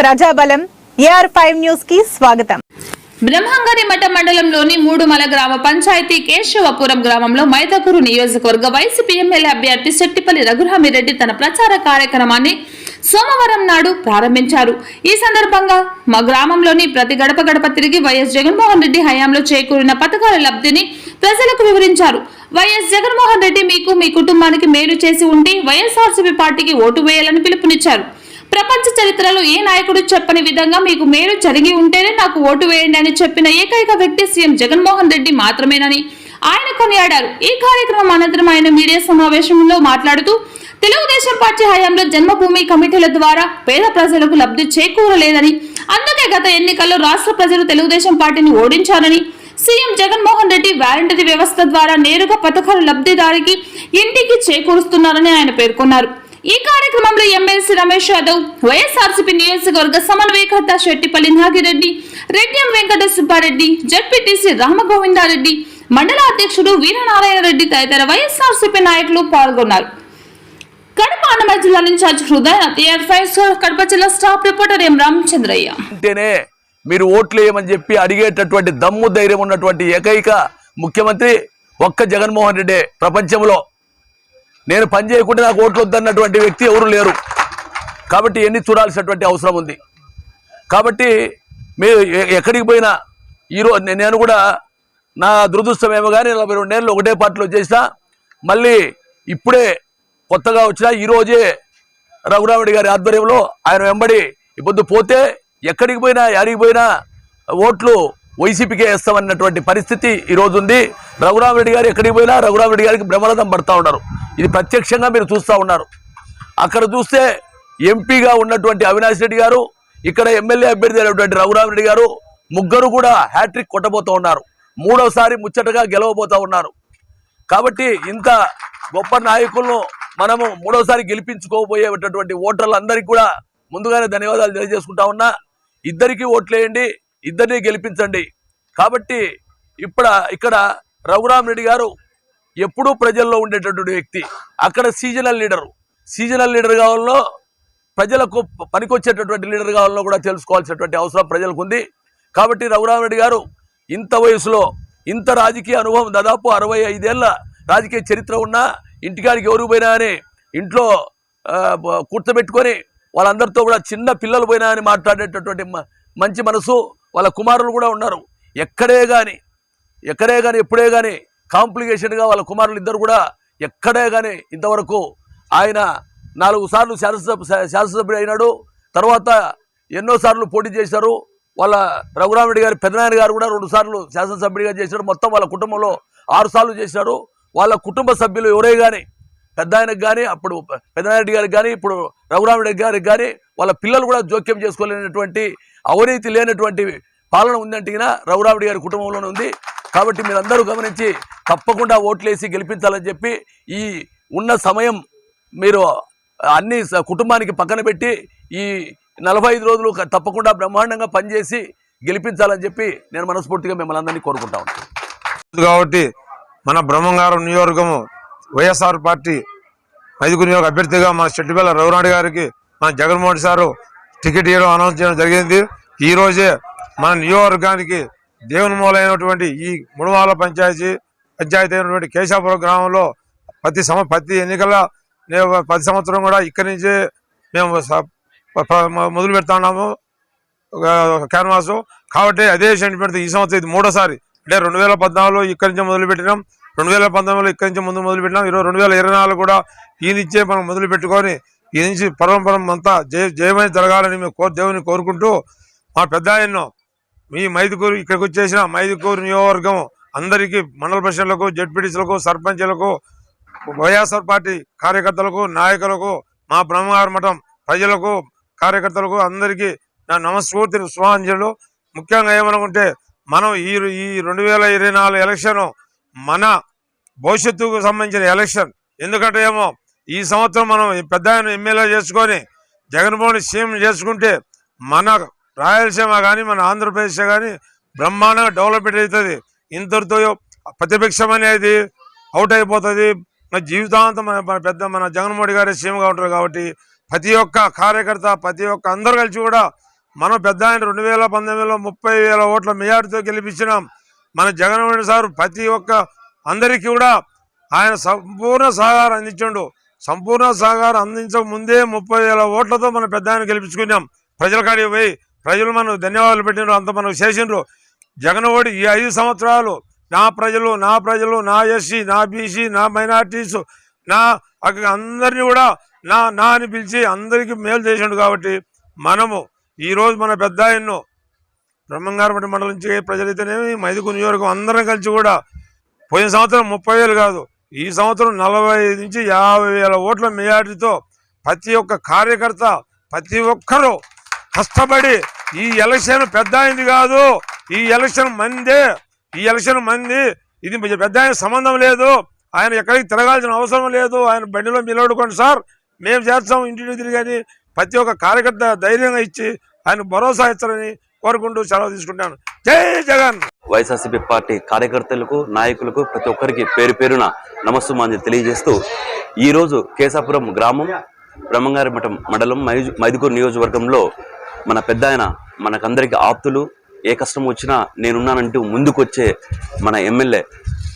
ప్రజాబలం AR five న్యూస్కి స్వాగతం. బ్రహ్మంగారి మఠ మండలంలోని మూడుమల గ్రామ పంచాయతీ కేశవపురం గ్రామంలో మైదకూరు నియోజకవర్గ వైసీపీ ఎమ్మెల్యే అభ్యర్థి శెట్టిపల్లి రఘురామిరెడ్డి తన ప్రచార కార్యక్రమాన్ని సోమవారం నాడు ప్రారంభించారు. ఈ సందర్భంగా మా గ్రామంలోని ప్రతి గడప గడప తిరిగి వైఎస్ జగన్మోహన్ రెడ్డి హయాంలో చేకూరిన పథకాల లబ్ధిని ప్రజలకు వివరించారు. వైఎస్ జగన్మోహన్ రెడ్డి మీకు మీ కుటుంబానికి మేలు చేసి ఉంటే వైఎస్ఆర్సీపీ పార్టీకి ఓటు వేయాలని పిలుపునిచ్చారు. ప్రపంచ చరిత్రలో ఏ నాయకుడు చెప్పని విధంగా మీకు మేలు జరిగి ఉంటేనే నాకు ఓటు వేయండి అని చెప్పిన ఏకైక వ్యక్తి సీఎం జగన్మోహన్ రెడ్డి మాత్రమేనని ఆయన కొనియాడారు. ఈ కార్యక్రమం అనంతరం ఆయన మీడియా సమావేశంలో మాట్లాడుతూ తెలుగుదేశం పార్టీ హయాంలో జన్మభూమి కమిటీల ద్వారా పేద ప్రజలకు లబ్ధి చేకూరలేదని అందుకే గత ఎన్నికల్లో రాష్ట్ర ప్రజలు తెలుగుదేశం పార్టీని ఓడించారని సీఎం జగన్మోహన్ రెడ్డి వాలంటరీ వ్యవస్థ ద్వారా నేరుగా పథకాలు లబ్ధిదారికి ఇంటికి చేకూరుస్తున్నారని ఆయన పేర్కొన్నారు. ఈ కార్యక్రమంలో ఎమ్మెల్సీ రమేష్ యాదవ్ వైఎస్ఆర్సీపీ నియోజకవర్గ సమన్వయకర్త శెట్టిపల్లి నాగిరెడ్డి రెడ్డియం వెంకట సుబ్బారెడ్డి జడ్పీటీసీ రామగోవిందారెడ్డి మండల అధ్యక్షుడు వీరనారాయణ రెడ్డి తదితర వైఎస్ఆర్సీపీ నాయకులు పాల్గొన్నారు. కడప అన్నమయ్య జిల్లా ఇన్ఛార్జ్ హృదయ టీఆర్ ఫైవ్ కడప జిల్లా స్టాఫ్ రిపోర్టర్ ఎం రామచంద్రయ్య. అంటేనే మీరు ఓట్లు వేయమని చెప్పి అడిగేటటువంటి దమ్ము ధైర్యం ఉన్నటువంటి ఏకైక ముఖ్యమంత్రి ఒక్క జగన్మోహన్ రెడ్డి ప్రపంచంలో. నేను పని చేయకుండా నాకు ఓట్లు వద్దన్నటువంటి వ్యక్తి ఎవరు లేరు. కాబట్టి ఎన్ని చూడాల్సినటువంటి అవసరం ఉంది. కాబట్టి మీరు ఎక్కడికి పోయినా ఈరోజు నేను కూడా నా దురదృష్టం ఏమో కానీ నలభై రెండు నెలలు ఒకటే పార్టీలో చేసినా మళ్ళీ ఇప్పుడే కొత్తగా వచ్చిన ఈరోజే రఘురాముడి గారి ఆధ్వర్యంలో ఆయన వెంబడి ఇబ్బంది పోతే ఎక్కడికి పోయినా యాడికి పోయినా ఓట్లు వైసీపీకే వేస్తామన్నటువంటి పరిస్థితి ఈరోజు ఉంది. రఘురామరెడ్డి గారు ఎక్కడికి పోయినా రఘురామరెడ్డి గారికి బ్రహ్మరథం పడతా ఉన్నారు. ఇది ప్రత్యక్షంగా మీరు చూస్తూ ఉన్నారు. అక్కడ చూస్తే ఎంపీగా ఉన్నటువంటి అవినాష్ రెడ్డి గారు ఇక్కడ ఎమ్మెల్యే అభ్యర్థి అయినటువంటి రఘురామరెడ్డి గారు ముగ్గురు కూడా హ్యాట్రిక్ కొట్టబోతూ ఉన్నారు. మూడోసారి ముచ్చటగా గెలవబోతూ ఉన్నారు. కాబట్టి ఇంత గొప్ప నాయకులను మనము మూడోసారి గెలిపించుకోబోయేటటువంటి ఓటర్లందరికీ కూడా ముందుగానే ధన్యవాదాలు తెలియజేసుకుంటా ఉన్నా. ఇద్దరికీ ఓట్లేయండి. ఇద్దరిని గెలిపించండి. కాబట్టి ఇప్పుడు ఇక్కడ రఘురామ్ రెడ్డి గారు ఎప్పుడూ ప్రజల్లో ఉండేటటువంటి వ్యక్తి. అక్కడ సీజనల్ లీడరు. సీజనల్ లీడర్ కావాలో ప్రజలకు పనికొచ్చేటటువంటి లీడర్ కావాలో కూడా తెలుసుకోవాల్సినటువంటి అవసరం ప్రజలకు ఉంది. కాబట్టి రఘురామరెడ్డి గారు ఇంత వయసులో ఇంత రాజకీయ అనుభవం దాదాపు అరవై ఐదేళ్ళ రాజకీయ చరిత్ర ఉన్నా ఇంటికాడికి ఎవరు పోయినా అని ఇంట్లో కూర్చోబెట్టుకొని వాళ్ళందరితో కూడా చిన్న పిల్లలు పోయినా అని మాట్లాడేటటువంటి మంచి మనసు వాళ్ళ కుమారులు కూడా ఉన్నారు. ఎక్కడే కానీ ఎక్కడే కానీ ఎప్పుడే కానీ కాంప్లికేషన్గా వాళ్ళ కుమారులు ఇద్దరు కూడా ఎక్కడే కానీ ఇంతవరకు ఆయన నాలుగు సార్లు శాసనసభ శాసనసభ్యుడు అయినాడు. తర్వాత ఎన్నోసార్లు పోటీ చేశారు. వాళ్ళ రఘురామరెడ్డి గారి పెదనాయన గారు కూడా రెండు సార్లు శాసనసభ్యుడిగా చేశారు మొత్తం వాళ్ళ కుటుంబంలో ఆరు సార్లు చేశారు వాళ్ళ కుటుంబ సభ్యులు ఎవరే కానీ పెద్ద ఆయనకు కానీ అప్పుడు పెద్దనారెడ్డి గారికి కానీ ఇప్పుడు రఘురామరెడ్డి గారికి కానీ వాళ్ళ పిల్లలు కూడా జోక్యం చేసుకోలేనటువంటి అవినీతి లేనటువంటి పాలన ఉందంటే గిన గారి కుటుంబంలోనే ఉంది. కాబట్టి మీరందరూ గమనించి తప్పకుండా ఓట్లేసి గెలిపించాలని చెప్పి ఈ ఉన్న సమయం మీరు అన్ని స- కుటుంబానికి పక్కన పెట్టి ఈ నలభై ఐదు రోజులు తప్పకుండా బ్రహ్మాండంగా పనిచేసి గెలిపించాలని చెప్పి నేను మనస్ఫూర్తిగా మిమ్మల్ని అందరినీ కోరుకుంటా కాబట్టి మన బ్రహ్మంగారం నియోజకము వైఎస్ఆర్ పార్టీ ఐదుగురు నియోజక అభ్యర్థిగా మన చెట్టుపల్లి రఘునాయుడు గారికి మన జగన్మోహన్ సారు టికెట్ ఇవ్వడం అనౌన్స్ చేయడం జరిగింది. ఈ రోజే మన నియోజకవర్గానికి దేవుని మూలైనటువంటి ఈ ముడుమాల పంచాయతీ పంచాయతీ అయినటువంటి కేశాపురం గ్రామంలో ప్రతి సమ ప్రతి ఎన్నికల ప్రతి సంవత్సరం కూడా ఇక్కడి నుంచే మేము మొదలు పెడుతున్నాము క్యాన్వాస్. కాబట్టి అదే సెంటిమెంట్ ఈ సంవత్సరం ఇది మూడోసారి. అంటే రెండు వేల పద్నాలుగులో ఇక్కడి నుంచి మొదలు పెట్టినాం. రెండు వేల పంతొమ్మిదిలో ఇక్కడి నుంచి ముందు మొదలు పెట్టినాం. ఈరోజు రెండు వేల ఇరవై నాలుగు కూడా ఈ నుంచే మనం మొదలు పెట్టుకొని ఈ నుంచి పరంపరం అంతా జయ జయమని జరగాలని మేము కోరు దేవుని కోరుకుంటూ మా పెద్ద మీ మైదుకూరు ఇక్కడికి వచ్చేసిన మైదుకూరు నియోజకవర్గం అందరికీ మండల పరిషత్లకు జడ్పీటీసీలకు సర్పంచులకు వైఎస్ఆర్ పార్టీ కార్యకర్తలకు నాయకులకు మా బ్రహ్మగారి మఠం ప్రజలకు కార్యకర్తలకు అందరికీ నా నమస్ఫూర్తిని శుభాంజలు ముఖ్యంగా ఏమనుకుంటే మనం ఈ ఈ రెండు వేల ఇరవై నాలుగు ఎలక్షన్ మన భవిష్యత్తుకు సంబంధించిన ఎలక్షన్. ఎందుకంటే ఏమో ఈ సంవత్సరం మనం పెద్ద ఎమ్మెల్యే చేసుకొని జగన్మోహన్ సీఎం చేసుకుంటే మన రాయలసీమ కానీ మన ఆంధ్రప్రదేశ్ కానీ బ్రహ్మాండంగా డెవలప్మెంట్ అవుతుంది. ఇంతటితో ప్రతిపక్షం అనేది అవుట్ అయిపోతుంది. మన జీవితాంతం మన పెద్ద మన జగన్మోహన్ గారి సీఎంగా ఉంటారు కాబట్టి ప్రతి ఒక్క కార్యకర్త ప్రతి ఒక్క అందరు కలిసి కూడా మనం పెద్ద ఆయన రెండు వేల పంతొమ్మిదిలో ముప్పై వేల ఓట్ల మెజార్టీతో గెలిపించినాం. మన జగన్మోహన్ సార్ ప్రతి ఒక్క అందరికీ కూడా ఆయన సంపూర్ణ సహకారం అందించండు. సంపూర్ణ సహకారం అందించక ముందే ముప్పై వేల ఓట్లతో మన పెద్ద ఆయన గెలిపించుకున్నాం. ప్రజల కాడికి పోయి ప్రజలు మనకు ధన్యవాదాలు పెట్టినారు అంత మనకు చేసిండ్రు. జగన్ ఓడి ఈ ఐదు సంవత్సరాలు నా ప్రజలు నా ప్రజలు నా ఎస్సీ నా బీసీ నా మైనార్టీస్ నా అక్క అందరినీ కూడా నా నా అని పిలిచి అందరికీ మేలు చేసిండు కాబట్టి మనము ఈరోజు మన పెద్ద ఆయన్ను బ్రహ్మంగారపట్టి మండలం నుంచి ప్రజలైతేనేమి మైదుకు నియోజకం అందరం కలిసి కూడా పోయిన సంవత్సరం ముప్పై వేలు కాదు ఈ సంవత్సరం నలభై ఐదు నుంచి యాభై వేల ఓట్ల మెజార్టీతో ప్రతి ఒక్క కార్యకర్త ప్రతి ఒక్కరూ కష్టపడి ఈ ఎలక్షన్ పెద్ద అయింది కాదు. ఈ ఎలక్షన్ మందే. ఈ ఎలక్షన్ మంది. ఇది పెద్ద ఆయన సంబంధం లేదు. ఆయన ఎక్కడికి తిరగాల్సిన అవసరం లేదు. ఆయన బండిలో నిలబడుకోండి సార్. మేము చేస్తాం ఇంటికి తిరిగని ప్రతి ఒక్క కార్యకర్త ధైర్యంగా ఇచ్చి ఆయన భరోసా ఇస్తారని కోరుకుంటూ సెలవు తీసుకుంటాను. జై జగన్! వైఎస్ఆర్సీపీ పార్టీ కార్యకర్తలకు నాయకులకు ప్రతి ఒక్కరికి పేరు పేరున నమస్సుమాన్ని తెలియజేస్తూ ఈరోజు కేశాపురం గ్రామం బ్రహ్మంగారి మఠం మండలం మైజు మైదుకూరు నియోజకవర్గంలో మన పెద్ద ఆయన మనకందరికీ ఆప్తులు. ఏ కష్టం వచ్చినా నేనున్నానంటూ ముందుకొచ్చే మన ఎమ్మెల్యే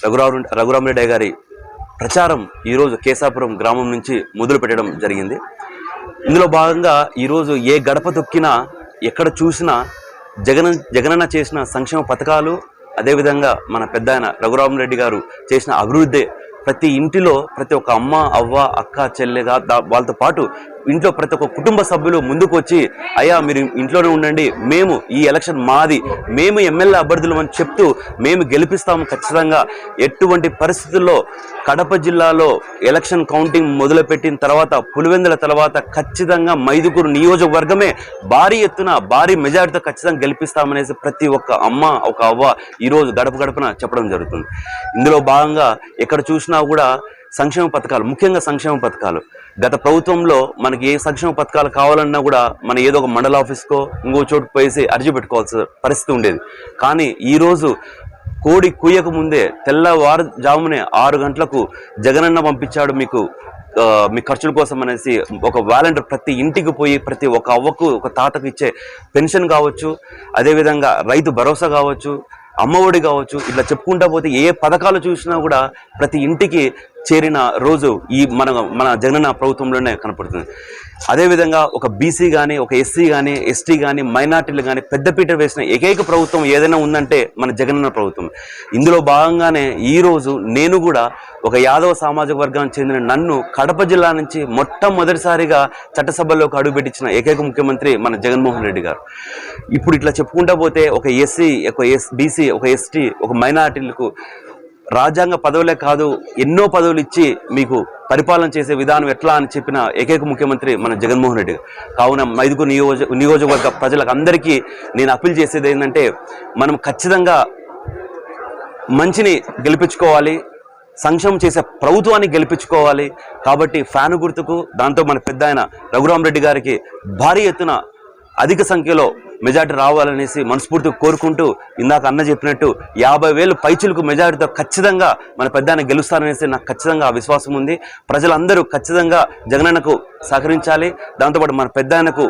రఘురావు రఘురామరెడ్డి గారి ప్రచారం ఈరోజు కేశాపురం గ్రామం నుంచి మొదలు పెట్టడం జరిగింది. ఇందులో భాగంగా ఈరోజు ఏ గడప తొక్కినా ఎక్కడ చూసినా జగన జగనన్న చేసిన సంక్షేమ పథకాలు అదేవిధంగా మన పెద్ద ఆయన రఘురామరెడ్డి గారు చేసిన అభివృద్ధి ప్రతి ఇంటిలో ప్రతి ఒక్క అమ్మ అవ్వ అక్క చెల్లెగా వాళ్ళతో పాటు ఇంట్లో ప్రతి ఒక్క కుటుంబ సభ్యులు ముందుకు వచ్చి అయ్యా మీరు ఇంట్లోనే ఉండండి. మేము ఈ ఎలక్షన్ మాది. మేము ఎమ్మెల్యే అభ్యర్థులు అని చెప్తూ మేము గెలిపిస్తాము ఖచ్చితంగా. ఎటువంటి పరిస్థితుల్లో కడప జిల్లాలో ఎలక్షన్ కౌంటింగ్ మొదలుపెట్టిన తర్వాత పులివెందుల తర్వాత ఖచ్చితంగా మైదుకూరు నియోజకవర్గమే భారీ ఎత్తున భారీ మెజారిటీతో ఖచ్చితంగా గెలిపిస్తామనేసి ప్రతి ఒక్క అమ్మ ఒక అవ్వ ఈరోజు గడప గడపన చెప్పడం జరుగుతుంది. ఇందులో భాగంగా ఎక్కడ చూసినా కూడా సంక్షేమ పథకాలు ముఖ్యంగా సంక్షేమ పథకాలు. గత ప్రభుత్వంలో మనకి ఏ సంక్షేమ పథకాలు కావాలన్నా కూడా మన ఏదో ఒక మండల ఆఫీస్కో ఇంకో చోటు పోయేసి అర్జీ పెట్టుకోవాల్సిన పరిస్థితి ఉండేది. కానీ ఈరోజు కోడి కూయక ముందే తెల్లవారుజామునే ఆరు గంటలకు జగనన్న పంపించాడు మీకు మీ ఖర్చుల కోసం అనేసి ఒక వాలంటీర్ ప్రతి ఇంటికి పోయి ప్రతి ఒక్క అవ్వకు ఒక తాతకు ఇచ్చే పెన్షన్ కావచ్చు అదేవిధంగా రైతు భరోసా కావచ్చు అమ్మఒడి కావచ్చు ఇట్లా చెప్పుకుంటా పోతే ఏ పథకాలు చూసినా కూడా ప్రతి ఇంటికి చేరిన రోజు ఈ మన మన జగనన్న ప్రభుత్వంలోనే కనపడుతుంది. అదేవిధంగా ఒక బీసీ కానీ ఒక ఎస్సీ కానీ ఎస్టీ కానీ మైనార్టీలు కానీ పెద్దపీట వేసిన ఏకైక ప్రభుత్వం ఏదైనా ఉందంటే మన జగనన్న ప్రభుత్వం. ఇందులో భాగంగానే ఈరోజు నేను కూడా ఒక యాదవ సామాజిక వర్గానికి చెందిన నన్ను కడప జిల్లా నుంచి మొట్టమొదటిసారిగా చట్టసభలోకి అడుగుపెట్టించిన ఏకైక ముఖ్యమంత్రి మన జగన్మోహన్ రెడ్డి గారు. ఇప్పుడు ఇట్లా చెప్పుకుంటా పోతే ఒక ఎస్సీ ఒక ఎస్ బీసీ ఒక ఎస్టీ ఒక మైనార్టీలకు రాజ్యాంగ పదవులే కాదు ఎన్నో పదవులు ఇచ్చి మీకు పరిపాలన చేసే విధానం ఎట్లా అని చెప్పిన ఏకైక ముఖ్యమంత్రి మన జగన్మోహన్ రెడ్డి కావున మైదుగు నియోజ నియోజకవర్గ ప్రజలకు అందరికీ నేను అప్పీల్ చేసేది ఏంటంటే మనం ఖచ్చితంగా మంచిని గెలిపించుకోవాలి సంక్షేమం చేసే ప్రభుత్వాన్ని గెలిపించుకోవాలి. కాబట్టి ఫ్యాను గుర్తుకు దాంతో మన పెద్ద ఆయన రఘురామరెడ్డి గారికి భారీ ఎత్తున అధిక సంఖ్యలో మెజార్టీ రావాలనేసి మనస్ఫూర్తిగా కోరుకుంటూ ఇందాక అన్న చెప్పినట్టు యాభై వేలు పైచులకు మెజార్టీతో ఖచ్చితంగా మన పెద్ద ఆయన గెలుస్తారనేసి నాకు ఖచ్చితంగా ఆ విశ్వాసం ఉంది. ప్రజలందరూ ఖచ్చితంగా జగనన్నకు సహకరించాలి. దాంతోపాటు మన పెద్ద ఆయనకు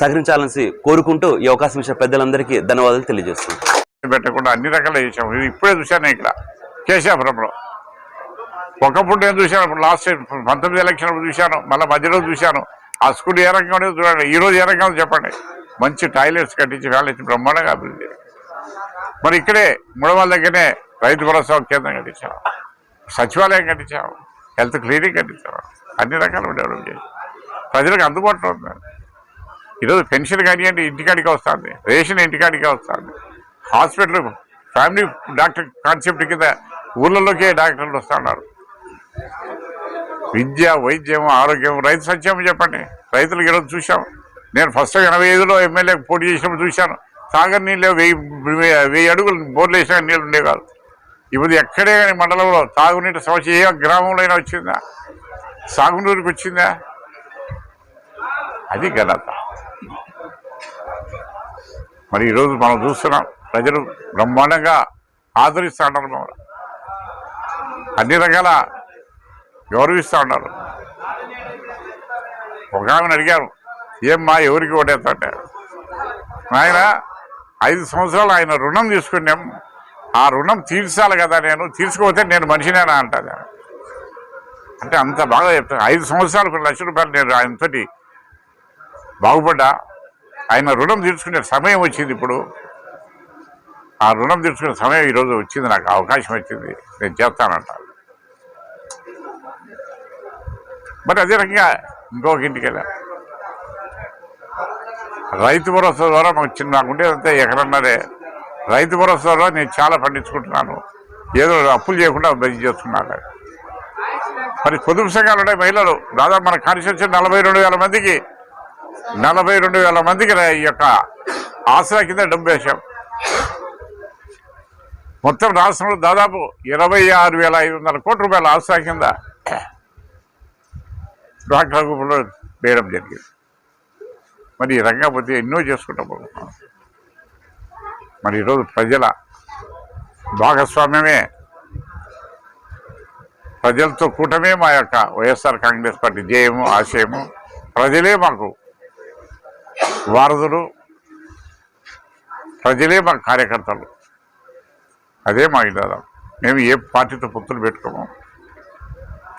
సహకరించాలనేసి కోరుకుంటూ ఈ అవకాశం ఇచ్చిన పెద్దలందరికీ ధన్యవాదాలు తెలియజేస్తున్నాను. పెట్టకుండా అన్ని రకాలు చేసాము ఇప్పుడే చూశాను ఇక్కడ. కేశాపురంలో ఒకప్పుడు నేను చూశాను? లాస్ట్ పంతొమ్మిది ఎలక్షన్ చూశాను. మళ్ళీ మధ్యలో చూశాను. ఆ స్కూల్ ఏ రకంగా చూడండి ఈ రోజు ఏ రకంగా చెప్పండి? మంచి టాయిలెట్స్ కట్టించి కాలేజ్ బ్రహ్మాండంగా అభివృద్ధి మరి ఇక్కడే మూడవాళ్ళ దగ్గరనే రైతు భరోసా కేంద్రం కట్టించాము సచివాలయం కట్టించాము హెల్త్ క్లినిక్ కట్టించాము అన్ని రకాలు డెవలప్ చేసి ప్రజలకు అందుబాటులో ఉంది ఈరోజు పెన్షన్ కానివ్వండి ఇంటికాడికి వస్తుంది. రేషన్ ఇంటికాడికి వస్తుంది. హాస్పిటల్ ఫ్యామిలీ డాక్టర్ కాన్సెప్ట్ కింద ఊళ్ళలోకే డాక్టర్లు వస్తున్నారు. విద్య వైద్యం ఆరోగ్యం రైతు సంక్షేమం చెప్పండి. రైతులకు ఈరోజు చూశాం. నేను ఫస్ట్ ఎనభై ఐదులో ఎమ్మెల్యే పోటీ చేసినప్పుడు చూశాను. సాగర్ నీళ్ళు వెయ్యి వెయ్యి అడుగులు బోర్లు వేసిన నీళ్ళు ఉండే కాదు. ఇప్పుడు ఎక్కడే కానీ మండలంలో తాగునీటి సమస్య ఏ గ్రామంలో అయినా వచ్చిందా? సాగునూరుకి వచ్చిందా? అది ఘనత. మరి ఈరోజు మనం చూస్తున్నాం ప్రజలు బ్రహ్మాండంగా ఆదరిస్తూ ఉన్నారు మమ్మల్ని అన్ని రకాల గౌరవిస్తూ ఉన్నారు. ఒక ఆమెను అడిగారు ఏమ్మా ఎవరికి ఓటేస్తాట ఆయన ఐదు సంవత్సరాలు ఆయన రుణం తీసుకున్నాం. ఆ రుణం తీర్చాలి కదా నేను తీర్చుకోకపోతే నేను మనిషినేనా అంటాను. అంటే అంత బాగా చెప్తాను ఐదు సంవత్సరాలు కొన్ని లక్ష రూపాయలు నేను ఆయనతోటి బాగుపడ్డా. ఆయన రుణం తీర్చుకునే సమయం వచ్చింది ఇప్పుడు. ఆ రుణం తీర్చుకునే సమయం ఈరోజు వచ్చింది నాకు అవకాశం వచ్చింది. నేను చేస్తానంట. మరి అదే రకంగా ఇంకొక ఇంటికి వెళ్ళాను రైతు భరోసా ద్వారా మాకు చిన్న నాకు ఉండేదంతా ఎకరన్నరే. రైతు భరోసా ద్వారా నేను చాలా పండించుకుంటున్నాను. ఏదో అప్పులు చేయకుండా బయట చేస్తున్నాను మరి పొదుపు సంఘాలు ఉన్నాయి మహిళలు దాదాపు మన కాన్స్టిట్యూన్సీ నలభై రెండు వేల మందికి నలభై రెండు వేల మందికి ఈ యొక్క ఆసరా కింద డబ్బు వేశాం. మొత్తం రాష్ట్రంలో దాదాపు ఇరవై ఆరు వేల ఐదు వందల కోట్ల రూపాయల ఆసరా కింద డాక్టర్ గ్రూపులో వేయడం జరిగింది. మరి ఈ రంగా పోతే ఎన్నో చేసుకుంటాం పోతున్నాం. మరి ఈరోజు ప్రజల భాగస్వామ్యమే ప్రజలతో కూటమే మా యొక్క వైఎస్ఆర్ కాంగ్రెస్ పార్టీ జయము ఆశయము. ప్రజలే మాకు వారధులు ప్రజలే మా కార్యకర్తలు. అదే మా విధానం మేము ఏ పార్టీతో పొత్తులు పెట్టుకోము.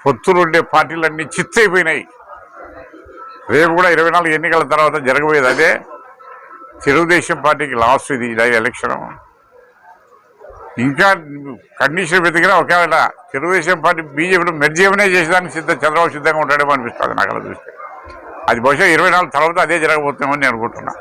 పొత్తులు ఉండే పార్టీలన్నీ చిత్తైపోయినాయి. రేపు కూడా ఇరవై నాలుగు ఎన్నికల తర్వాత జరగబోయేది అదే. తెలుగుదేశం పార్టీకి లాస్ట్ ఇది ఇది ఎలక్షన్ ఇంకా కండిషన్ వెతికినా ఒకవేళ తెలుగుదేశం పార్టీ బీజేపీలో మెర్జీవనే చేసేదానికి సిద్ధ చంద్రబాబు సిద్ధంగా ఉంటాడేమో అనిపిస్తుంది నాకు అలా చూస్తే. అది బహుశా ఇరవై నాలుగు తర్వాత అదే జరగబోతుందేమో నేను అనుకుంటున్నా.